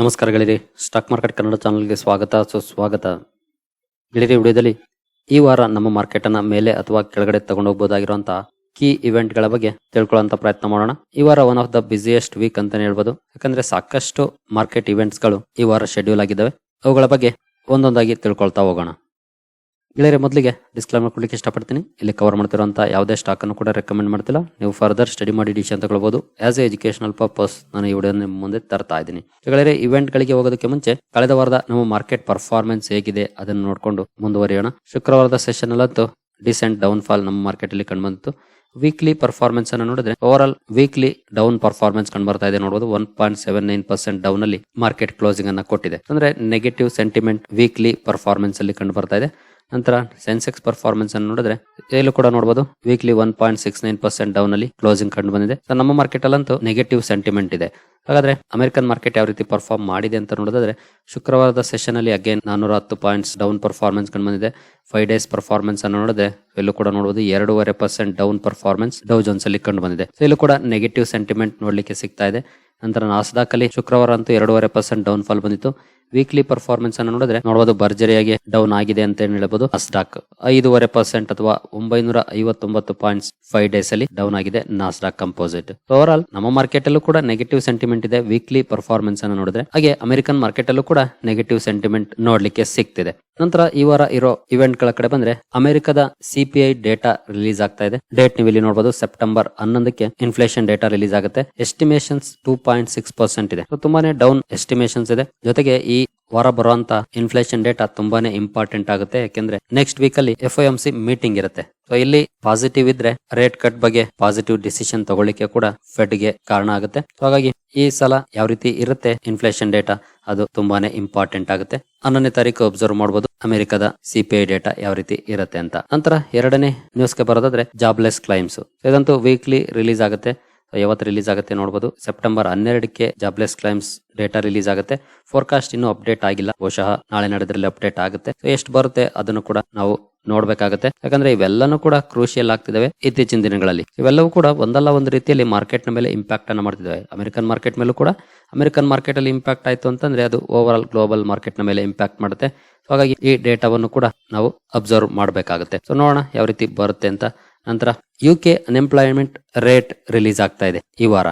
ನಮಸ್ಕಾರ ಗೆಳೆಯರಿ. Stock market Kannada ಚಾನಲ್ಗೆ ಸ್ವಾಗತ. ಸುಸ್ವಾಗತ. ಗೆಳೆಯರಿ, ವಿಡಿಯೋದಲ್ಲಿ ಈ ವಾರ ನಮ್ಮ ಮಾರ್ಕೆಟ್ ಅನ್ನ ಮೇಲೆ ಅಥವಾ ಕೆಳಗಡೆ ತಗೊಂಡು ಹೋಗ್ಬೋದಾಗಿರುವಂತಹ ಕೀ ಇವೆಂಟ್ಗಳ ಬಗ್ಗೆ ತಿಳ್ಕೊಳ್ಳುವಂತ ಪ್ರಯತ್ನ ಮಾಡೋಣ. ಈ ವಾರ one of the busiest week ಅಂತಾನೆ ಹೇಳ್ಬೋದು. ಯಾಕಂದ್ರೆ ಸಾಕಷ್ಟು ಮಾರ್ಕೆಟ್ ಇವೆಂಟ್ಸ್ಗಳು ಈ ವಾರ ಶೆಡ್ಯೂಲ್ ಆಗಿದ್ದಾವೆ. ಅವುಗಳ ಬಗ್ಗೆ ಒಂದೊಂದಾಗಿ ತಿಳ್ಕೊಳ್ತಾ ಹೋಗೋಣ. ಗೆಳೆಯರೆ, ಮೊದಲಿಗೆ ಡಿಸ್ಕ್ಲೈಮರ್ ಕೊಡ್ಲಿಕ್ಕೆ ಇಷ್ಟಪಡ್ತೀನಿ. ಇಲ್ಲಿ ಕವರ್ ಮಾಡ್ತಿರುವಂತಹ ಯಾವುದೇ ಸ್ಟಾಕ್ ಅನ್ನು ಕೂಡ ರೆಕಮೆಂಡ್ ಮಾಡ್ತಿಲ್ಲ. ನೀವು ಫರ್ದರ್ ಸ್ಟಡಿ ಮಾಡಿ ಡಿಸಿಷನ್ ತಗೊಳ್ಬಹುದು ಆಸ್ ಎ ಎಜುಕೇಶನಲ್ ಪರ್ಪಸ್ ನಾನು ಈ ನಿಮ್ಮ ಮುಂದೆ ತರ್ತಾ ಇದ್ದೀನಿ. ಗೆಳೆಯರೆ ಇವೆಂಟ್ ಗಳಿಗೆ ಹೋಗೋದಕ್ಕೆ ಮುಂಚೆ ಕಳೆದ ವಾರದ ನಮ್ಮ ಮಾರ್ಕೆಟ್ ಪರ್ಫಾರ್ಮೆನ್ಸ್ ಹೇಗಿದೆ ಅದನ್ನು ನೋಡಿಕೊಂಡು ಮುಂದುವರಿಯೋಣ. ಶುಕ್ರವಾರದ ಸೆಷನ್ ಅಲ್ಲಂತೂ ಡಿಸೆಂಟ್ ಡೌನ್ ಫಾಲ್ ನಮ್ಮ ಮಾರ್ಕೆಟ್ ಅಲ್ಲಿ ಕಂಡುಬಂತು ವೀಕ್ಲಿ ಪರ್ಫಾರ್ಮೆನ್ಸ್ ಅನ್ನು ನೋಡಿದ್ರೆ over all weekly down performance ಕಂಡು ಬರ್ತಾ ಇದೆ ನೋಡಬಹುದು one point seven nine percent down ಅಲ್ಲಿ ಮಾರ್ಕೆಟ್ ಕ್ಲೋಸಿಂಗ್ ಅನ್ನ ಕೊಟ್ಟಿದೆ. ಅಂದ್ರೆ ನೆಗೆಟಿವ್ ಸೆಂಟಿಮೆಂಟ್ ವೀಕ್ಲಿ ಪರ್ಫಾರ್ಮೆನ್ಸ್ ಅಲ್ಲಿ ಕಂಡು ಬರ್ತಾ ಇದೆ ನಂತರ ಸೆನ್ಸೆಕ್ಸ್ ಪರ್ಫಾರ್ಮೆನ್ಸ್ ಅನ್ನು ನೋಡಿದ್ರೆ ಇಲ್ಲೂ ಕೂಡ ನೋಡಬಹುದು weekly one point six nine percent down ಅಲ್ಲಿ ಕ್ಲೋಸಿಂಗ್ ಕಂಡು ಬಂದಿದೆ. ನಮ್ಮ ಮಾರ್ಕೆಟ್ ಅಲ್ಲಂತೂ ನೆಗೆಟಿವ್ ಸೆಂಟಿಮೆಂಟ್ ಇದೆ. ಹಾಗಾದ್ರೆ ಅಮೆರಿಕನ್ ಮಾರ್ಕೆಟ್ ಯಾವ ರೀತಿ ಪರ್ಫಾರ್ಮ್ ಮಾಡಿದೆ ಅಂತ ನೋಡೋದಾದ್ರೆ, ಶುಕ್ರವಾರದ ಸೆಷನ್ ಅಲ್ಲಿ ಅಗೇನ್ ನಾನೂರ ಹತ್ತು ಪಾಯಿಂಟ್ಸ್ ಡೌನ್ ಪರ್ಫಾರ್ಮೆನ್ಸ್ ಕಂಡು ಬಂದಿದೆ. ಫೈವ್ ಡೇಸ್ ಪರ್ಫಾರ್ಮೆನ್ಸ್ ಅನ್ನು ನೋಡಿದ್ರೆ, ಇಲ್ಲೂ ಕೂಡ ನೋಡಬಹುದು ಎರಡೂವರೆ percent down performance Dow Jones ಅಲ್ಲಿ ಕಂಡು ಬಂದಿದೆ. ಇಲ್ಲೂ ಕೂಡ ನೆಗೆಟಿವ್ ಸೆಂಟಿಮೆಂಟ್ ನೋಡ್ಲಿಕ್ಕೆ ಸಿಗ್ತಾ ಇದೆ. ನಂತರ ನಾಸ್ದಾಕ್ ಅಲ್ಲಿ ಶುಕ್ರವಾರ ಅಂತೂ ಎರಡೂವರೆ ಪರ್ಸೆಂಟ್ ಡೌನ್ ಫಾಲ್ ಬಂದಿತ್ತು. ವೀಕ್ಲಿ ಪರ್ಫಾರ್ಮೆನ್ಸ್ ಅನ್ನು ನೋಡಿದ್ರೆ ನೋಡಬಹುದು ಭರ್ಜರಿಯಾಗಿ ಡೌನ್ ಆಗಿದೆ ಅಂತ ಹೇಳಬಹುದು ಆ ಸ್ಟಾಕ್ ಐದೂವರೆ ಪರ್ಸೆಂಟ್ ಅಥವಾ ಒಂಬೈನೂರ ಐವತ್ತೊಂಬತ್ತು ಪಾಯಿಂಟ್ ಫೈವ್ ಡೇಸ್ ಅಲ್ಲಿ ಡೌನ್ ಆಗಿದೆ. ನಾಸ್ಡಾಕ್ ಕಂಪೋಸಿಟ್ ಓವರ್ ಆಲ್ ನಮ್ಮ ಮಾರ್ಕೆಟ್ ಅಲ್ಲೂ ಕೂಡ ನೆಗೆಟಿವ್ ಸೆಂಟಿಮೆಂಟ್ ಇದೆ. ವೀಕ್ಲಿ ಪರ್ಫಾರ್ಮೆನ್ಸ್ ಅನ್ನು ನೋಡಿದ್ರೆ. ಹಾಗೆ ಅಮೆರಿಕನ್ ಮಾರ್ಕೆಟ್ ಅಲ್ಲೂ ಕೂಡ ನೆಗೆಟಿವ್ ಸೆಂಟಿಮೆಂಟ್ ನೋಡ್ಲಿಕ್ಕೆ ಸಿಗ್ತಿದೆ. ನಂತರ ಈ ವಾರ ಇರೋ ಇವೆಂಟ್ಗಳ ಕಡೆ ಬಂದ್ರೆ ಅಮೆರಿಕದ ಸಿಪಿಐ ಡೇಟಾ ರಿಲೀಸ್ ಆಗ್ತಾ ಇದೆ. ಡೇಟ್ ನೀವು ಇಲ್ಲಿ ನೋಡಬಹುದು ಸೆಪ್ಟೆಂಬರ್ ಹನ್ನೊಂದಕ್ಕೆ ಇನ್ಫ್ಲೇಷನ್ ಡೇಟಾ ರಿಲೀಸ್ ಆಗುತ್ತೆ. Estimations two point six percent ಇದೆ. ತುಂಬಾನೇ ಡೌನ್ ಎಸ್ಟಿಮೇಷನ್ಸ್ ಇದೆ. ಜೊತೆಗೆ ಈ ವಾರ ಬರುವಂತ ಇನ್ಫ್ಲೇಷನ್ ಡೇಟಾ ತುಂಬಾನೇ ಇಂಪಾರ್ಟೆಂಟ್ ಆಗುತ್ತೆ. ಯಾಕೆಂದ್ರೆ ನೆಕ್ಸ್ಟ್ ವೀಕ್ ಅಲ್ಲಿ ಎಫ್ ಎಂ ಸಿ ಮೀಟಿಂಗ್ ಇರುತ್ತೆ. ಸೊ ಇಲ್ಲಿ ಪಾಸಿಟಿವ್ ಇದ್ರೆ ರೇಟ್ ಕಟ್ ಬಗ್ಗೆ ಪಾಸಿಟಿವ್ ಡಿಸಿಷನ್ ತಗೊಳ್ಳಿಕ್ಕೆ ಕೂಡ ಫೆಡ್ಗೆ ಕಾರಣ ಆಗುತ್ತೆ. ಹಾಗಾಗಿ ಈ ಸಲ ಯಾವ ರೀತಿ ಇರುತ್ತೆ ಇನ್ಫ್ಲೇಷನ್ ಡೇಟಾ ಅದು ತುಂಬಾನೇ ಇಂಪಾರ್ಟೆಂಟ್ ಆಗುತ್ತೆ. ಹನ್ನೊಂದನೇ ತಾರೀಕು ಅಬ್ಸರ್ವ್ ಮಾಡಬಹುದು ಅಮೆರಿಕದ ಸಿಪಿಐ ಡೇಟಾ ಯಾವ ರೀತಿ ಇರುತ್ತೆ ಅಂತ. ನಂತರ ಎರಡನೇ ನ್ಯೂಸ್ಗೆ ಬರೋದಾದ್ರೆ ಜಾಬ್ಲೆಸ್ ಕ್ಲೈಮ್ಸ್ ಇದಂತೂ ವೀಕ್ಲಿ ರಿಲೀಸ್ ಆಗುತ್ತೆ. ಯಾವತ್ತು ರಿಲೀಸ್ ಆಗುತ್ತೆ ನೋಡಬಹುದು ಸೆಪ್ಟೆಂಬರ್ ಹನ್ನೆರಡಕ್ಕೆ ಜಾಬ್ಲೆಸ್ ಕ್ಲೈಮ್ಸ್ ಡೇಟಾ ರಿಲೀಸ್ ಆಗುತ್ತೆ. ಫೋರ್ಕಾಸ್ಟ್ ಇನ್ನೂ ಅಪ್ಡೇಟ್ ಆಗಿಲ್ಲ. ಬಹುಶಃ ನಾಳೆ ನಡೆದ್ರಲ್ಲಿ ಅಪ್ಡೇಟ್ ಆಗುತ್ತೆ. ಎಷ್ಟು ಬರುತ್ತೆ ಅದನ್ನು ಕೂಡ ನಾವು ನೋಡಬೇಕಾಗುತ್ತೆ. ಯಾಕಂದ್ರೆ ಇವೆಲ್ಲನೂ ಕೂಡ ಕ್ರೂಷಿಯಲ್ ಆಗ್ತಿದಾವೆ ಇತ್ತೀಚಿನ ದಿನಗಳಲ್ಲಿ. ಇವೆಲ್ಲವೂ ಕೂಡ ಒಂದಲ್ಲ ಒಂದು ರೀತಿಯಲ್ಲಿ ಮಾರ್ಕೆಟ್ನ ಮೇಲೆ ಇಂಪ್ಯಾಕ್ಟ್ ಅನ್ನ ಮಾಡ್ತಿದ್ದಾವೆ. ಅಮೆರಿಕನ್ ಮಾರ್ಕೆಟ್ ಮೇಲೂ ಕೂಡ ಅಮೆರಿಕನ್ ಮಾರ್ಕೆಟ್ ಅಲ್ಲಿ ಇಂಪ್ಯಾಕ್ಟ್ ಆಯ್ತು ಅಂತಂದ್ರೆ ಅದು ಓವರ್ ಆಲ್ ಗ್ಲೋಬಲ್ ಮಾರ್ಕೆಟ್ನ ಮೇಲೆ ಇಂಪ್ಯಾಕ್ಟ್ ಮಾಡುತ್ತೆ. ಹಾಗಾಗಿ ಈ ಡೇಟಾವನ್ನು ಕೂಡ ನಾವು ಅಬ್ಸರ್ವ್ ಮಾಡಬೇಕಾಗುತ್ತೆ. ಸೊ ನೋಡೋಣ ಯಾವ ರೀತಿ ಬರುತ್ತೆ ಅಂತ ನಂತರ U K unemployment rate release ಆಗ್ತಾ ಇದೆ ಈ ವಾರ.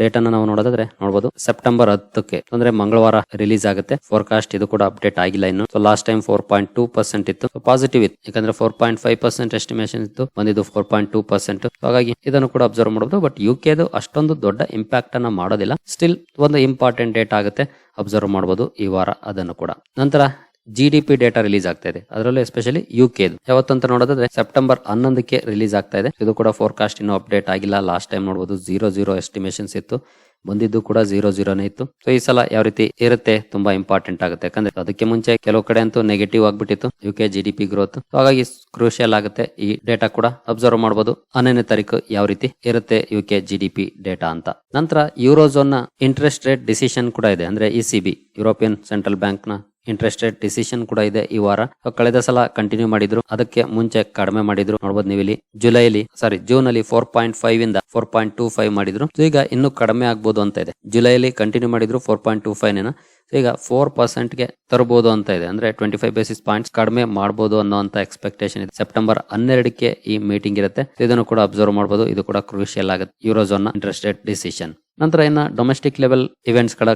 ಡೇಟ್ ಅನ್ನ ನಾವು ನೋಡೋದಾದ್ರೆ ನೋಡಬಹುದು ಸೆಪ್ಟೆಂಬರ್ ಹತ್ತಕ್ಕೆ. ಅಂದ್ರೆ ಮಂಗಳವಾರ ರಿಲೀಸ್ ಆಗುತ್ತೆ. ಫೋರ್ಕಾಸ್ಟ್ ಇದು ಕೂಡ ಅಪ್ಡೇಟ್ ಆಗಿಲ್ಲ ಇನ್ನು. So last time four point two percent ಇತ್ತು. ಪಾಸಿಟಿವ್ ಇತ್ತು. ಯಾಕಂದ್ರೆ four point five percent estimation ಇತ್ತು. ಬಂದಿದ್ದು ಫೋರ್ ಪಾಯಿಂಟ್ ಟೂ ಪರ್ಸೆಂಟ್ ಹಾಗಾಗಿ ಇದನ್ನು ಕೂಡ ಅಬ್ಸರ್ವ್ ಮಾಡಬಹುದು ಬಟ್ ಯು ಕೆದು ಅಷ್ಟೊಂದು ದೊಡ್ಡ ಇಂಪ್ಯಾಕ್ಟ್ ಅನ್ನ ಮಾಡೋದಿಲ್ಲ. ಸ್ಟಿಲ್ ಒಂದು ಇಂಪಾರ್ಟೆಂಟ್ ಡೇಟ್ ಆಗುತ್ತೆ. ಅಬ್ಸರ್ವ್ ಮಾಡಬಹುದು ಈ ವಾರ ಅದನ್ನು ಕೂಡ. ನಂತರ G D P data release ಆಗ್ತಾ ಇದೆ. ಅದರಲ್ಲೂ ಎಸ್ಪೆಷಲಿ ಯು ಕೆ ಯಾವತ್ತಂತ ನೋಡೋದಾದ್ರೆ ಸೆಪ್ಟೆಂಬರ್ ಹನ್ನೊಂದಕ್ಕೆ ರಿಲೀಸ್ ಆಗ್ತಾ ಇದೆ. ಇದು ಕೂಡ ಫೋರ್ಕಾಸ್ಟ್ ಇನ್ನೂ ಅಪ್ಡೇಟ್ ಆಗಿಲ್ಲ. ಲಾಸ್ಟ್ ಟೈಮ್ ನೋಡಬಹುದು ಜೀರೋ ಜೀರೋ ಎಸ್ಟಿಮೇಷನ್ಸ್ ಇತ್ತು. ಬಂದಿದ್ದು ಕೂಡ ಜೀರೋ ಜೀರೋನೇ ಇತ್ತು. ಸೊ ಈ ಸಲ ಯಾವ ರೀತಿ ಇರುತ್ತೆ ತುಂಬಾ ಇಂಪಾರ್ಟೆಂಟ್ ಆಗುತ್ತೆ. ಯಾಕಂದ್ರೆ ಅದಕ್ಕೆ ಮುಂಚೆ ಕೆಲವು ಕಡೆ ಅಂತೂ ನೆಗೆಟಿವ್ ಆಗ್ಬಿಟ್ಟಿತ್ತು. U K G D P growth ಹಾಗಾಗಿ ಕ್ರೂಷಿಯಲ್ ಆಗುತ್ತೆ ಈ ಡೇಟಾ ಕೂಡ. ಅಬ್ಸರ್ವ್ ಮಾಡಬಹುದು ಹನ್ನೊಂದನೇ ತಾರೀಕು ಯಾವ ರೀತಿ ಇರುತ್ತೆ U K G D P data ಅಂತ. ನಂತರ ಯೂರೋಝೋನ್ನ ಇಂಟ್ರೆಸ್ಟ್ ರೇಟ್ ಡಿಸಿಷನ್ ಕೂಡ ಇದೆ. ಅಂದ್ರೆ E C B European central ಬ್ಯಾಂಕ್ನ ಇಂಟ್ರೆಸ್ಟ್ ರೇಟ್ ಡಿಸಿಷನ್ ಕೂಡ ಇದೆ ಈ ವಾರ. ಕಳೆದ ಸಲ ಕಂಟಿನ್ಯೂ ಮಾಡಿದ್ರು. ಅದಕ್ಕೆ ಮುಂಚೆ ಕಡಿಮೆ ಮಾಡಿದ್ರು. ನೋಡಬಹುದು ನೀವು ಇಲ್ಲಿ ಜುಲೈಲಿ ಸಾರಿ ಜೂನ್ ಅಲ್ಲಿ ಫೋರ್ ಪಾಯಿಂಟ್ ಫೈವ್ ಇಂದ ಫೋರ್ ಪಾಯಿಂಟ್ ಟೂ ಫೈವ್ ಮಾಡಿದ್ರು. ಈಗ ಇನ್ನು ಕಡಿಮೆ ಆಗ್ಬೋದು ಅಂತ ಇದೆ. ಜುಲೈಲಿ ಕಂಟಿನ್ಯೂ ಮಾಡಿದ್ರು ಫೋರ್ ಪಾಯಿಂಟ್ ಟೂ ಫೈವ್ ಈಗ ಫೋರ್ ಪರ್ಸೆಂಟ್ಗೆ ತರಬಹುದು ಅಂತ ಇದೆ. ಅಂದ್ರೆ ಟ್ವೆಂಟಿ ಫೈವ್ ಬೇಸಿಸ್ ಪಾಯಿಂಟ್ಸ್ ಕಡಿಮೆ ಮಾಡಬಹುದು ಅನ್ನೋಂತ ಎಕ್ಸ್ಪೆಕ್ಟೇಷನ್ ಇದೆ. ಸೆಪ್ಟೆಂಬರ್ ಹನ್ನೆರಡಕ್ಕೆ ಈ ಮೀಟಿಂಗ್ ಇರುತ್ತೆ. ಇದನ್ನು ಕೂಡ ಅಬ್ಸರ್ವ್ ಮಾಡಬಹುದು ಇದು ಕೂಡ ಕ್ರೂಷಿಯಲ್ ಆಗುತ್ತೆ. ಯೂರೋಝೋನ್ ಇಂಟ್ರೆಸ್ಟೆಡ್ ಡಿಸಿಷನ್ ನಂತರ ಇನ್ನ ಡೊಮೆಸ್ಟಿಕ್ ಲೆವೆಲ್ ಇವೆಂಟ್ಸ್ಗಳ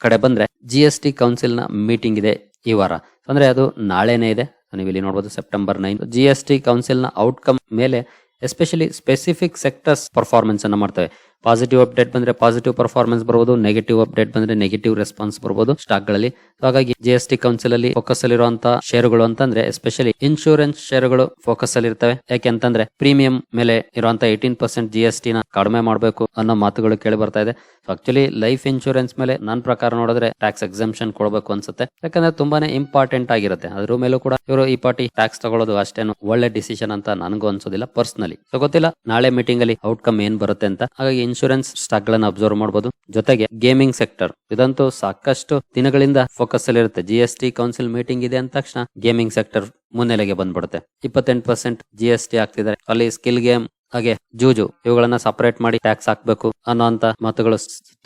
ಕಡೆ ಬಂದ್ರೆ ಜಿ ಎಸ್ ಟಿ ಕೌನ್ಸಿಲ್ನ ಮೀಟಿಂಗ್ ಇದೆ ಈ ವಾರ. ಅಂದ್ರೆ ಅದು ನಾಳೆನೇ ಇದೆ. ನೀವು ನೋಡಬಹುದು September nine G S T ಕೌನ್ಸಿಲ್ನ outcome ಮೇಲೆ ಎಸ್ಪೆಷಲಿ ಸ್ಪೆಸಿಫಿಕ್ ಸೆಕ್ಟರ್ಸ್ ಪರ್ಫಾರ್ಮೆನ್ಸ್ ಅನ್ನ ಮಾಡ್ತವೆ. ಪಾಸಿಟಿವ್ ಅಪ್ಡೇಟ್ ಬಂದ್ರೆ ಪಾಸಿಟಿವ್ ಪರ್ಫಾರ್ಮೆನ್ಸ್ ಬರಬಹುದು ನೆಗೆಟಿವ್ ಅಪ್ಡೇಟ್ ಬಂದ್ರೆ ನೆಗೆಟಿವ್ ರೆಸ್ಪಾನ್ಸ್ ಬರಬಹುದು ಸ್ಟಾಕ್ಗಳಲ್ಲಿ. ಹಾಗಾಗಿ ಜಿ ಎಸ್ ಟಿ ಕೌನ್ಸಿಲ್ ಅಲ್ಲಿ ಫೋಕಸ್ ಅಲ್ಲಿರುವಂತಹ ಷೇರುಗಳು ಅಂತಂದ್ರೆ ಎಸ್ಪೆಷಲಿ ಇನ್ಶೂರೆನ್ಸ್ ಷೇರುಗಳು ಫೋಕಸ್ ಅಲ್ಲಿ ಇರ್ತವೆ. ಯಾಕೆ ಅಂತಂದ್ರೆ ಪ್ರೀಮಿಯಂ ಮೇಲೆ ಇರುವಂತಹ eighteen percent G S T ನ ಕಡಿಮೆ ಮಾಡಬೇಕು ಅನ್ನೋ ಮಾತುಗಳು ಕೇಳಿ ಬರ್ತಾ ಇದೆ. ಆಕ್ಚುಲಿ ಲೈಫ್ ಇನ್ಶೂರೆನ್ಸ್ ಮೇಲೆ ನನ್ನ ಪ್ರಕಾರ ನೋಡಿದ್ರೆ ಟ್ಯಾಕ್ಸ್ ಎಕ್ಸಂಪ್ಷನ್ ಕೊಡಬೇಕು ಅನ್ಸುತ್ತೆ. ಯಾಕಂದ್ರೆ ತುಂಬಾನೇ ಇಂಪಾರ್ಟೆಂಟ್ ಆಗಿರುತ್ತೆ. ಅದ್ರ ಮೇಲೂ ಕೂಡ ಇವರು ಈ ಪಾರ್ಟಿ ಟ್ಯಾಕ್ಸ್ ತಗೊಳ್ಳೋದು ಅಷ್ಟೇನು ಒಳ್ಳೆ ಡಿಸಿಷನ್ ಅಂತ ನನಗೂ ಅನ್ಸೋದಿಲ್ಲ ಪರ್ಸನಲಿ ಸೊ ಗೊತ್ತಿಲ್ಲ, ನಾಳೆ ಮೀಟಿಂಗ್ ಅಲ್ಲಿ ಔಟ್ಕಮ್ ಏನ್ ಬರುತ್ತೆ ಅಂತ. ಹಾಗಾಗಿ ಇನ್ಶೂರೆನ್ಸ್ ಸ್ಟಾಕ್ ಗಳನ್ನ ಅಬ್ಸರ್ವ್ ಮಾಡಬಹುದು ಜೊತೆಗೆ ಗೇಮಿಂಗ್ ಸೆಕ್ಟರ್. ಇದಂತೂ ಸಾಕಷ್ಟು ದಿನಗಳಿಂದ ಫೋಕಸ್ ಅಲ್ಲಿ ಇರುತ್ತೆ. G S T council meeting ಇದೆ ಅಂದ ತಕ್ಷಣ ಗೇಮಿಂಗ್ ಸೆಕ್ಟರ್ ಮುನ್ನೆಲೆಗೆ ಬಂದ್ಬಿಡುತ್ತೆ. ಇಪ್ಪತ್ತೆಂಟು ಪರ್ಸೆಂಟ್ ಜಿ ಎಸ್ ಟಿ ಆಗ್ತಿದ್ದಾರೆ ಅಲ್ಲಿ ಸ್ಕಿಲ್ ಗೇಮ್ ಹಾಗೆ ಜೂಜು, ಇವುಗಳನ್ನ ಸಪರೇಟ್ ಮಾಡಿ ಟ್ಯಾಕ್ಸ್ ಹಾಕ್ಬೇಕು ಅನ್ನೋಂತ ಮಾತುಗಳು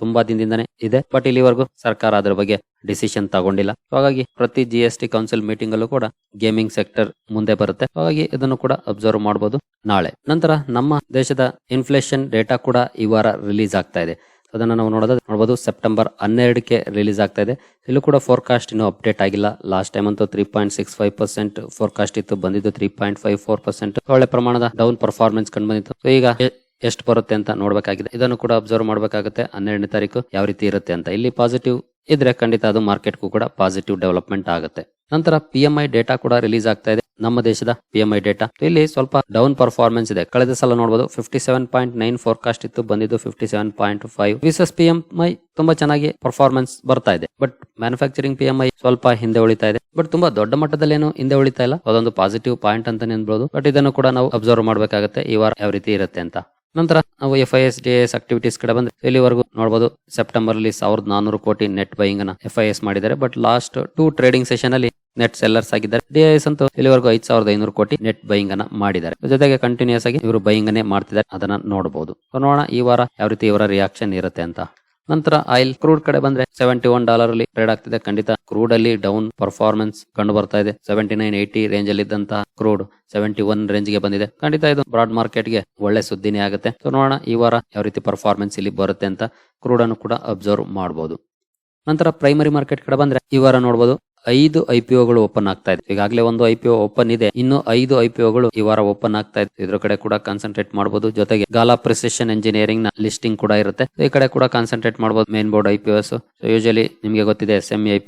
ತುಂಬಾ ದಿನದಿಂದನೇ ಇದೆ. ಬಟ್ ಇಲ್ಲಿವರೆಗೂ ಸರ್ಕಾರ ಅದ್ರ ಬಗ್ಗೆ ಡಿಸಿಷನ್ ತಗೊಂಡಿಲ್ಲ. ಹಾಗಾಗಿ ಪ್ರತಿ G S T council meeting ಅಲ್ಲೂ ಕೂಡ ಗೇಮಿಂಗ್ ಸೆಕ್ಟರ್ ಮುಂದೆ ಬರುತ್ತೆ. ಹಾಗಾಗಿ ಇದನ್ನು ಕೂಡ ಅಬ್ಸರ್ವ್ ಮಾಡಬಹುದು ನಾಳೆ. ನಂತರ ನಮ್ಮ ದೇಶದ ಇನ್ಫ್ಲೇಷನ್ ಡೇಟಾ ಕೂಡ ಈ ವಾರ ರಿಲೀಸ್ ಆಗ್ತಾ ಇದೆ. ಅದನ್ನ ನಾವು ನೋಡೋದು ನೋಡಬಹುದು ಸೆಪ್ಟೆಂಬರ್ ಹನ್ನೆರಡಕ್ಕೆ ರಿಲೀಸ್ ಆಗ್ತಾ ಇದೆ. ಇಲ್ಲೂ ಕೂಡ ಫೋರ್ಕಾಸ್ಟ್ ಇನ್ನೂ ಅಪ್ಡೇಟ್ ಆಗಿಲ್ಲ. ಲಾಸ್ಟ್ ಟೈಮ್ ಅಂತೂ three point six five percent forecast ಇತ್ತು, ಬಂದಿದ್ದು three point five four percent ಒಳ್ಳೆ ಪ್ರಮಾಣದ ಡೌನ್ ಪರ್ಫಾರ್ಮೆನ್ಸ್ ಕಂಡು ಬಂದಿತ್ತು. ಈಗ ಎಷ್ಟು ಬರುತ್ತೆ ಅಂತ ನೋಡಬೇಕಾಗಿದೆ. ಇದನ್ನು ಕೂಡ ಅಬ್ಸರ್ವ್ ಮಾಡಬೇಕಾಗುತ್ತೆ. ಹನ್ನೆರಡನೇ ತಾರೀಕು ಯಾವ ರೀತಿ ಇರುತ್ತೆ ಅಂತ. ಇಲ್ಲಿ ಪಾಸಿಟಿವ್ ಇದ್ರೆ ಖಂಡಿತ ಅದು ಮಾರ್ಕೆಟ್ಗೂ ಕೂಡ ಪಾಸಿಟಿವ್ ಡೆವಲಪ್ಮೆಂಟ್ ಆಗುತ್ತೆ. ನಂತರ ಪಿ ಡೇಟಾ ಕೂಡ ರಿಲೀಸ್ ಆಗ್ತಾ ಇದೆ. ನಮ್ಮ ದೇಶದ ಪಿ ಎಂ ಐ ಡೇಟಾ ಇಲ್ಲಿ ಸ್ವಲ್ಪ ಡೌನ್ ಪರ್ಫಾರ್ಮೆನ್ಸ್ ಇದೆ. ಕಳೆದ ಸಲ ನೋಡಬಹುದು fifty seven point nine forecast ಇತ್ತು, ಬಂದಿದ್ದು fifty seven point five versus P M I ತುಂಬಾ ಚೆನ್ನಾಗಿ ಪರ್ಫಾರ್ಮೆನ್ಸ್ ಬರ್ತಾ ಇದೆ. But manufacturing P M I ಸ್ವಲ್ಪ ಹಿಂದೆ ಉಳಿತಾ ಇದೆ. ಬಟ್ ತುಂಬಾ ದೊಡ್ಡ ಮಟ್ಟದಲ್ಲಿ ಏನು ಹಿಂದೆ ಉಳಿತಾ ಇಲ್ಲ. ಅದೊಂದು ಪಾಸಿಟಿವ್ ಪಾಯಿಂಟ್ ಅಂತ ನೆನ್ಬಹುದು ಬಟ್ ಇದನ್ನು ಕೂಡ ನಾವು ಅಬ್ಸರ್ವ್ ಮಾಡಬೇಕಾಗುತ್ತೆ. ಈ ವಾರ ಯಾವ ರೀತಿ ಇರುತ್ತೆ ಅಂತ. ನಂತರ ನಾವು F I S D S activities ಕಡೆ ಬಂದ್ರೆ, ಇಲ್ಲಿವರೆಗೂ ನೋಡಬಹುದು ಸೆಪ್ಟೆಂಬರ್ ಅಲ್ಲಿ ಸಾವಿರದ ನಾನೂರು ಕೋಟಿ ನೆಟ್ ಬೈಯಿಂಗ್ ಅನ್ನ ಎಫ್ ಐ ಎಸ್ ಮಾಡಿದ್ದಾರೆ. But last two trading session ಅಲ್ಲಿ ನೆಟ್ ಸೆಲ್ಲರ್ಸ್ ಆಗಿದ್ದಾರೆ. ಡಿ ಅಂತ ಇಲ್ಲಿವರೆಗೂ ಐದ್ ಸಾವಿರದ ಐನೂರು ಕೋಟಿ ನೆಟ್ ಬೈಯಿಂಗ್ ಅನ್ನ ಮಾಡಿದ್ದಾರೆ. ಜೊತೆಗೆ ಕಂಟಿನ್ಯೂಸ್ ಆಗಿ ಇವರು ಬೈಯಿಂಗ್ ಅನ್ನೇ ಮಾಡ್ತಿದ್ದಾರೆ. ಅದನ್ನ ನೋಡಬಹುದು ನೋಡೋಣ ಈ ವಾರ ಯಾವ ರೀತಿ ಇವರ ರಿಯಾಕ್ಷನ್ ಇರುತ್ತೆ ಅಂತ. ನಂತರ ಆಯಿಲ್ ಕ್ರೂಡ್ ಕಡೆ ಬಂದ್ರೆ ಸೆವೆಂಟಿ ಒನ್ ಡಾಲರ್ ಅಲ್ಲಿ ಟ್ರೇಡ್ ಆಗ್ತಿದೆ. ಖಂಡಿತ ಕ್ರೂಡ್ ಅಲ್ಲಿ ಡೌನ್ ಪರ್ಫಾರ್ಮೆನ್ಸ್ ಕಂಡು ಬರ್ತಾ ಇದೆ. ಸೆವೆಂಟಿ ನೈನ್ ಏಟಿ ರೇಂಜ್ ಅಲ್ಲಿ ಇದ್ದಂತಹ ಕ್ರೂಡ್ ಸೆವೆಂಟಿ ಒನ್ ರೇಂಜ್ಗೆ ಬಂದಿದೆ. ಖಂಡಿತ ಇದು ಬ್ರಾಡ್ ಮಾರ್ಕೆಟ್ಗೆ ಒಳ್ಳೆ ಸುದ್ದಿನೇ ಆಗುತ್ತೆ. ಸೊ ನೋಡೋಣ ಈ ವಾರ ಯಾವ ರೀತಿ ಪರ್ಫಾರ್ಮೆನ್ಸ್ ಇಲ್ಲಿ ಬರುತ್ತೆ ಅಂತ ಕ್ರೂಡ್ ಅನ್ನು ಕೂಡ ಅಬ್ಸರ್ವ್ ಮಾಡಬಹುದು ನಂತರ ಪ್ರೈಮರಿ ಮಾರ್ಕೆಟ್ ಕಡೆ ಬಂದ್ರೆ ಈ ವಾರ ನೋಡಬಹುದು ಐದು ಐ ಪಿ ಓಪನ್ ಆಗ್ತಾ ಇದೆ. ಈಗಾಗಲೇ ಒಂದು ಐ ಓಪನ್ ಇದೆ. ಇನ್ನು ಐದು ಐ ಪಿ ಈ ವಾರ ಓಪನ್ ಆಗ್ತಾ ಇದೆ. ಇದ್ರ ಕಡೆ ಕೂಡ ಕಾನ್ಸಂಟ್ರೇಟ್ ಮಾಡಬಹುದು ಜೊತೆಗೆ ಗಾಲಾ ಪ್ರಿಸಿಷನ್ ಇಂಜಿನಿಯರಿಂಗ್ನ ಲಿಸ್ಟಿಂಗ್ ಕೂಡ ಇರುತ್ತೆ. ಈ ಕಡೆ ಕೂಡ ಕಾನ್ಸಂಟ್ರೇಟ್ ಮಾಡಬಹುದು main board I P usually ನಿಮಗೆ ಗೊತ್ತಿದೆ ಎಸ್ ಎಂ ಐ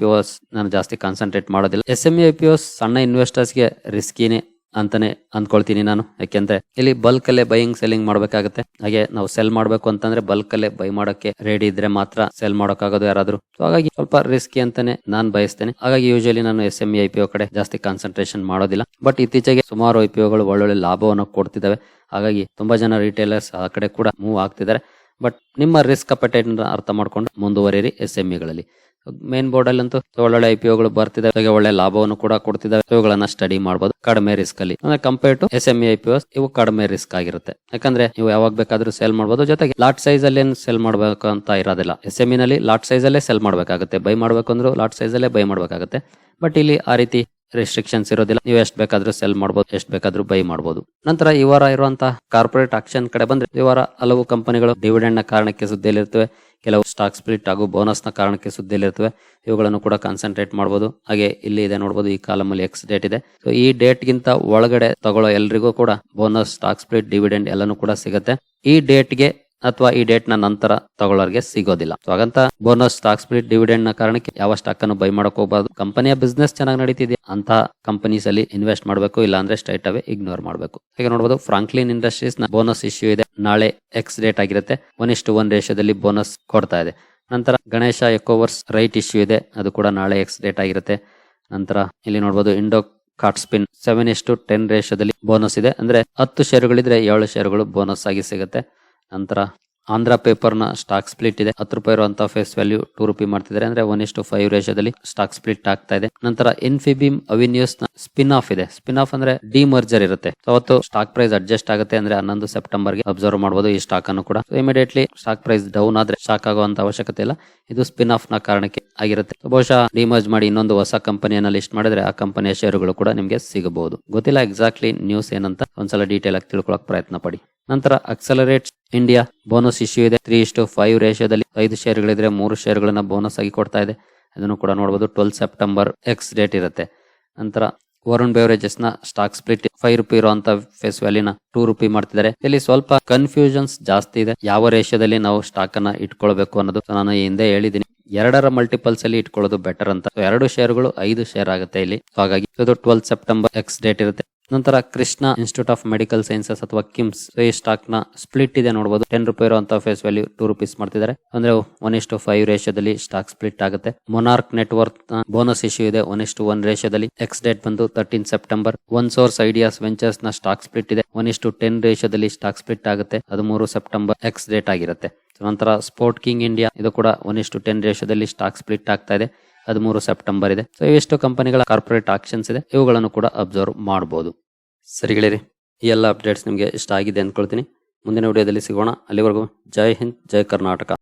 ನಾನು ಜಾಸ್ತಿ ಕಾನ್ಸಂಟ್ರೇಟ್ ಮಾಡೋದಿಲ್ಲ. ಎಸ್ ಎಂ ಐ ಸಣ್ಣ ಇನ್ವೆಸ್ಟರ್ಸ್ಗೆ ರಿಸ್ಕಿನೇ ಅಂತಾನೆ ಅಂದ್ಕೊಳ್ತೀನಿ ನಾನು. ಯಾಕೆಂದ್ರೆ ಇಲ್ಲಿ ಬಲ್ಕ್ ಅಲ್ಲೇ ಬೈಯಿಂಗ್ ಸೆಲ್ಲಿಂಗ್ ಮಾಡ್ಬೇಕಾಗತ್ತೆ. ಹಾಗೆ ನಾವು ಸೆಲ್ ಮಾಡ್ಬೇಕು ಅಂತಂದ್ರೆ ಬಲ್ಕ್ ಅಲ್ಲೇ ಬೈ ಮಾಡೋಕೆ ರೆಡಿ ಇದ್ರೆ ಮಾತ್ರ ಸೆಲ್ ಮಾಡೋಕ್ಕಾಗೋದು ಯಾರಾದ್ರೂ. ಸೊ ಹಾಗಾಗಿ ಸ್ವಲ್ಪ ರಿಸ್ಕಿ ಅಂತಾನೆ ನಾನು ಬಯಸ್ತೇನೆ. ಹಾಗಾಗಿ ಯೂಶಲಿ ನಾನು ಎಸ್ ಎಂ ಐ ಪಿ ಕಡೆ ಜಾಸ್ತಿ ಕಾನ್ಸಂಟ್ರೇಷನ್ ಮಾಡೋದಿಲ್ಲ. ಬಟ್ ಇತ್ತೀಚೆಗೆ ಸುಮಾರು ಐ ಪಿ ಒಳ್ಳೊಳ್ಳೆ ಲಾಭವನ್ನು ಕೊಡ್ತಿದ್ದಾವೆ. ಹಾಗಾಗಿ ತುಂಬಾ ಜನ ರಿಟೇಲರ್ಸ್ ಆ ಕಡೆ ಕೂಡ ಮೂವ್ ಆಗ್ತಿದ್ದಾರೆ. ಬಟ್ ನಿಮ್ಮ ರಿಸ್ಕ್ ಅಪಟೈಟ್ ಅರ್ಥ ಮಾಡ್ಕೊಂಡು ಮುಂದುವರಿಯಿರಿ ಎಸ್ ಎಂ ಇಗಳಲ್ಲಿ ಮೇನ್ ಬೋರ್ಡ್ ಅಲ್ಲಿ ಅಂತೂ ಒಳ್ಳೊಳ್ಳೆ ಐ ಪಿ ಒಗಳು ಬರ್ತಿದಾವೆ. ಹಾಗೆ ಒಳ್ಳೆ ಲಾಭವನ್ನು ಕೂಡ ಕೊಡ್ತಿದ್ದಾವೆ ಇವುಗಳನ್ನ ಸ್ಟಡಿ ಮಾಡಬಹುದು ಕಡಿಮೆ ರಿಸ್ಕ್ ಅಲ್ಲಿ. ಅಂದ್ರೆ compare to S M I P ಇವು ಕಡಿಮೆ ರಿಸ್ಕ್ ಆಗಿರುತ್ತೆ. ಯಾಕಂದ್ರೆ ನೀವು ಯಾವಾಗ ಬೇಕಾದ್ರೂ ಸೇಲ್ ಮಾಡಬಹುದು ಜೊತೆಗೆ ಲಾಟ್ ಸೈಜ್ ಅಲ್ಲಿ ಸೇಲ್ ಮಾಡಬೇಕು ಅಂತ ಇರೋದಿಲ್ಲ. ಎಸ್ ಎಂ ನಲ್ಲಿ ಲಾಟ್ ಸೈಜ್ ಅಲ್ಲೇ ಸೇಲ್ ಮಾಡಬೇಕಾಗುತ್ತೆ. ಬೈ ಮಾಡಬೇಕು ಅಂದ್ರೂ ಲಾಟ್ ಸೈಜ್ ಅಲ್ಲೇ ಬೈ ಮಾಡಬೇಕಾಗುತ್ತೆ. ಬಟ್ ಇಲ್ಲಿ ಆ ರೀತಿ ರೆಸ್ಟ್ರಿಕ್ಷನ್ಸ್ ಇರೋದಿಲ್ಲ. ನೀವು ಎಷ್ಟು ಬೇಕಾದ್ರೂ ಸೆಲ್ ಮಾಡಬಹುದು ಎಷ್ಟು ಬೇಕಾದ್ರೂ ಬೈ ಮಾಡಬಹುದು ನಂತರ ಈ ವಾರ ಇರುವಂತಹ ಕಾರ್ಪೊರೇಟ್ ಆಕ್ಷನ್ ಕಡೆ ಬಂದ್ರೆ ಈ ವಾರ ಹಲವು ಕಂಪನಿಗಳು ಡಿವಿಡೆಂಡ್ನ ಕಾರಣಕ್ಕೆ ಸುದ್ದಿಯಲ್ಲಿರ್ತವೆ. ಕೆಲವು ಸ್ಟಾಕ್ ಸ್ಪ್ಲಿಟ್ ಹಾಗೂ ಬೋನಸ್ನ ಕಾರಣಕ್ಕೆ ಸುದ್ದಿಯಲ್ಲಿರ್ತವೆ. ಇವುಗಳನ್ನು ಕೂಡ ಕಾನ್ಸಂಟ್ರೇಟ್ ಮಾಡಬಹುದು ಹಾಗೆ ಇಲ್ಲಿ ಇದೆ ನೋಡಬಹುದು ಈ ಕಾಲಮ್ ಅಲ್ಲಿ ಎಕ್ಸ್ ಡೇಟ್ ಇದೆ. ಸೊ ಈ ಡೇಟ್ ಗಿಂತ ಒಳಗಡೆ ತಗೊಳ್ಳೋ ಎಲ್ರಿಗೂ ಕೂಡ ಬೋನಸ್ ಸ್ಟಾಕ್ ಸ್ಪ್ಲಿಟ್ ಡಿವಿಡೆಂಡ್ ಎಲ್ಲಾನು ಕೂಡ ಸಿಗುತ್ತೆ. ಈ ಡೇಟ್ಗೆ ಅಥವಾ ಈ ಡೇಟ್ನ ನಂತರ ತಗೊಳ್ಳೋರಿಗೆ ಸಿಗೋದಿಲ್ಲ. ಹಾಗಂತ ಬೋನಸ್ ಸ್ಟಾಕ್ ಸ್ಪ್ಲಿಟ್ ಡಿವಿಡೆಂಡ್ನ ಕಾರಣಕ್ಕೆ ಯಾವ ಸ್ಟಾಕ್ ಅನ್ನು ಬೈ ಮಾಡಕ್ ಹೋಗಬಾರ್ದು. ಕಂಪನಿಯ ಬಿಸ್ನೆಸ್ ಚೆನ್ನಾಗಿ ನಡೀತಿದೆ ಅಂತ ಕಂಪನೀಸ್ ಅಲ್ಲಿ ಇನ್ವೆಸ್ಟ್ ಮಾಡಬೇಕು ಇಲ್ಲ ಅಂದ್ರೆ ಸ್ಟ್ರೈಟ್ ಅವೇ ಇಗ್ನೋರ್ ಮಾಡಬೇಕು. ಈಗ ನೋಡಬಹುದು ಫ್ರಾಂಕ್ಲಿನ್ ಇಂಡಸ್ಟ್ರೀಸ್ನ ಬೋನಸ್ ಇಶ್ಯೂ ಇದೆ. ನಾಳೆ ಎಕ್ಸ್ ಡೇಟ್ ಆಗಿರುತ್ತೆ. ಒನ್ ಇಷ್ಟು ಒನ್ ರೇಷದಲ್ಲಿ ಬೋನಸ್ ಕೊಡ್ತಾ ಇದೆ. ನಂತರ ಗಣೇಶ ಎಕೋವರ್ಸ್ ರೈಟ್ ಇಶ್ಯೂ ಇದೆ. ಅದು ಕೂಡ ನಾಳೆ ಎಕ್ಸ್ ಡೇಟ್ ಆಗಿರುತ್ತೆ. ನಂತರ ಇಲ್ಲಿ ನೋಡಬಹುದು ಇಂಡೋ ಕಾಟ್ ಸ್ಪಿನ್ ಸೆವೆನ್ ಇಷ್ಟು ಟೆನ್ ರೇಷದಲ್ಲಿ ಬೋನಸ್ ಇದೆ. ಅಂದ್ರೆ ಹತ್ತು ಶೇರುಗಳಿದ್ರೆ ಏಳು ಶೇರುಗಳು ಬೋನಸ್ ಆಗಿ ಸಿಗುತ್ತೆ. ನಂತರ ಆಂಧ್ರ ಪೇಪರ್ನ ಸ್ಟಾಕ್ ಸ್ಪ್ಲಿಟ್ ಇದೆ. ಹತ್ತು ರೂಪಾಯಿ ಇರುವಂತಹ ಫೇಸ್ ವ್ಯಾಲ್ಯೂ ಟೂ ರುಪಿ ಮಾಡ್ತಿದ್ದಾರೆ. ಅಂದ್ರೆ ಒನ್ ಇಷ್ಟು ಫೈವ್ ರೇಷದಲ್ಲಿ ಸ್ಟಾಕ್ ಸ್ಪ್ಲಿಟ್ ಆಗ್ತಾ ಇದೆ. ನಂತರ ಇನ್ಫಿಬಿಮ್ ಅವಿನ್ಯೂಸ್ನ ಸ್ಪಿನ್ ಆಫ್ ಇದೆ. ಸ್ಪಿನ್ ಆಫ್ ಅಂದ್ರೆ ಡಿಮರ್ಜರ್ ಇರುತ್ತೆ. ಅವತ್ತು ಸ್ಟಾಕ್ ಪ್ರೈಸ್ ಅಡ್ಜಸ್ಟ್ ಆಗುತ್ತೆ ಅಂದ್ರೆ ಹನ್ನೊಂದು ಸೆಪ್ಟೆಂಬರ್ಗೆ ಅಬ್ಸರ್ವ್ ಮಾಡಬಹುದು ಈ ಸ್ಟಾಕ್ ಅನ್ನು ಕೂಡ. ಇಮಿಡಿಯೇಟ್ಲಿ ಸ್ಟಾಕ್ ಪ್ರೈಸ್ ಡೌನ್ ಆದ್ರೆ ಶಾಕ್ ಆಗುವಂತ ಅವಶ್ಯಕತೆ ಇಲ್ಲ. ಇದು ಸ್ಪಿನ್ ಆಫ್ನ ಕಾರಣಕ್ಕೆ ಆಗಿರುತ್ತೆ. ಬಹುಶಃ ಡಿಮರ್ಜ್ ಮಾಡಿ ಇನ್ನೊಂದು ಹೊಸ ಕಂಪನಿಯನ್ನ ಲಿಸ್ಟ್ ಮಾಡಿದ್ರೆ ಆ ಕಂಪನಿಯ ಶೇರುಗಳು ಕೂಡ ನಿಮಗೆ ಸಿಗಬಹುದು. ಗೊತ್ತಿಲ್ಲ ಎಕ್ಸಾಕ್ಟ್ಲಿ ನ್ಯೂಸ್ ಏನಂತ. ಒಂದ್ಸಲ ಡೀಟೇಲ್ ಆಗಿ ತಿಳ್ಕೊಳಕ್ ಪ್ರಯತ್ನ ಪಡಿ. ನಂತರ ಅಕ್ಸಲರೇಟ್ ಇಂಡಿಯಾ ಬೋನಸ್ ಇಶ್ಯೂ ಇದೆ. ತ್ರೀ ಇಷ್ಟು ಫೈವ್ ರೇಷಿಯೋದಲ್ಲಿ ಐದು ಶೇರ್ಗಳಿದ್ರೆ ಮೂರು ಶೇರ್ಗಳನ್ನ ಬೋನಸ್ ಆಗಿ ಕೊಡ್ತಾ ಇದೆ. ಅದನ್ನು ಕೂಡ ನೋಡಬಹುದು ಟ್ವೆಲ್ ಸೆಪ್ಟೆಂಬರ್ ಎಕ್ಸ್ ಡೇಟ್ ಇರುತ್ತೆ. ನಂತರ ವರುಣ್ ಬೇವರೇಜಸ್ನ ಸ್ಟಾಕ್ ಸ್ಪ್ಲಿಟ್ ಫೈವ್ ರುಪಿ ಇರುವಂತ ಫೇಸ್ ವ್ಯಾಲ್ಯೂನ ಟೂ ರುಪಿ ಮಾಡ್ತಿದ್ದಾರೆ. ಇಲ್ಲಿ ಸ್ವಲ್ಪ ಕನ್ಫ್ಯೂಷನ್ಸ್ ಜಾಸ್ತಿ ಇದೆ. ಯಾವ ರೇಷಿಯೋದಲ್ಲಿ ನಾವು ಸ್ಟಾಕ್ ಅನ್ನ ಇಟ್ಕೊಳ್ಬೇಕು ಅನ್ನೋದು ನಾನು ಹಿಂದೆ ಹೇಳಿದ್ದೀನಿ. ಎರಡರ ಮಲ್ಟಿಪಲ್ಸ್ ಅಲ್ಲಿ ಇಟ್ಕೊಳ್ಳೋದು ಬೆಟರ್ ಅಂತ. ಎರಡು ಶೇರ್ಗಳು ಐದು ಶೇರ್ ಆಗುತ್ತೆ ಇಲ್ಲಿ. ಹಾಗಾಗಿ ಇದು ಟ್ವೆಲ್ ಸೆಪ್ಟೆಂಬರ್ ಎಕ್ಸ್ ಡೇಟ್ ಇರುತ್ತೆ. ನಂತರ Krishna Institute of Medical Sciences ಅಥವಾ ಕಿಮ್ಸ್ ಈ ಸ್ಟಾಕ್ನ ಸ್ಪ್ಲಿಟ್ ಇದೆ ನೋಡಬಹುದು ಟೆನ್ ರುಪಿ ಇರುವಂತಹ ಫೇಸ್ ವ್ಯಾಲ್ಯೂ ಟೂ ರುಪೀಸ್ ಮಾಡ್ತಿದ್ದಾರೆ. ಅಂದ್ರೆ ಒನ್ ಇಷ್ಟು ಫೈವ್ ರೇಷಿಯೋದಲ್ಲಿ ಸ್ಟಾಕ್ ಸ್ಪ್ಲಿಟ್ ಆಗುತ್ತೆ. ಮೊನಾರ್ಕ್ ನೆಟ್ವರ್ಕ್ ಬೋನಸ್ ಇಶ್ಯೂ ಇದೆ ಒನ್ ಇಸ್ಟು ಒನ್ ರೇಷಿಯೋದಲ್ಲಿ ಎಕ್ಸ್ ಡೇಟ್ ಬಂದು thirteen September One Source Ideas ವೆಂಚರ್ಸ್ನ stock split ಇದೆ. ಒನ್ ಇಷ್ಟು ಟೆನ್ ರೇಷಿಯೋದಲ್ಲಿ ಸ್ಟಾಕ್ ಸ್ಪ್ಲಿಟ್ ಆಗುತ್ತೆ. ಹದಿಮೂರು ಸೆಪ್ಟೆಂಬರ್ ಎಕ್ಸ್ ಡೇಟ್ ಆಗಿರುತ್ತೆ. ನಂತರ ಸ್ಪೋರ್ಟ್ ಕಿಂಗ್ ಇಂಡಿಯಾ ಇದು ಕೂಡ ಒನ್ ಇಷ್ಟು ಟೆನ್ ರೇಷಿಯೋದಲ್ಲಿ ಸ್ಟಾಕ್ ಸ್ಪ್ಲಿಟ್ ಆಗ್ತಾ ಇದೆ. ಹದಿಮೂರು ಸೆಪ್ಟೆಂಬರ್ ಇದೆ. ಸೊ ಇವೆಷ್ಟು ಕಂಪನಿಗಳ ಕಾರ್ಪೊರೇಟ್ ಆಕ್ಷನ್ಸ್ ಇದೆ. ಇವುಗಳನ್ನು ಕೂಡ ಅಬ್ಸರ್ವ್ ಮಾಡಬಹುದು ಸರಿ ಗೆಳೆಯರಿ, ಈ ಎಲ್ಲ ಅಪ್ಡೇಟ್ಸ್ ನಿಮಗೆ ಇಷ್ಟ ಆಗಿದೆ ಅಂದ್ಕೊಳ್ತೀನಿ ಮುಂದಿನ ವಿಡಿಯೋದಲ್ಲಿ ಸಿಗೋಣ. ಅಲ್ಲಿವರೆಗೂ ಜೈ ಹಿಂದ್, ಜೈ ಕರ್ನಾಟಕ.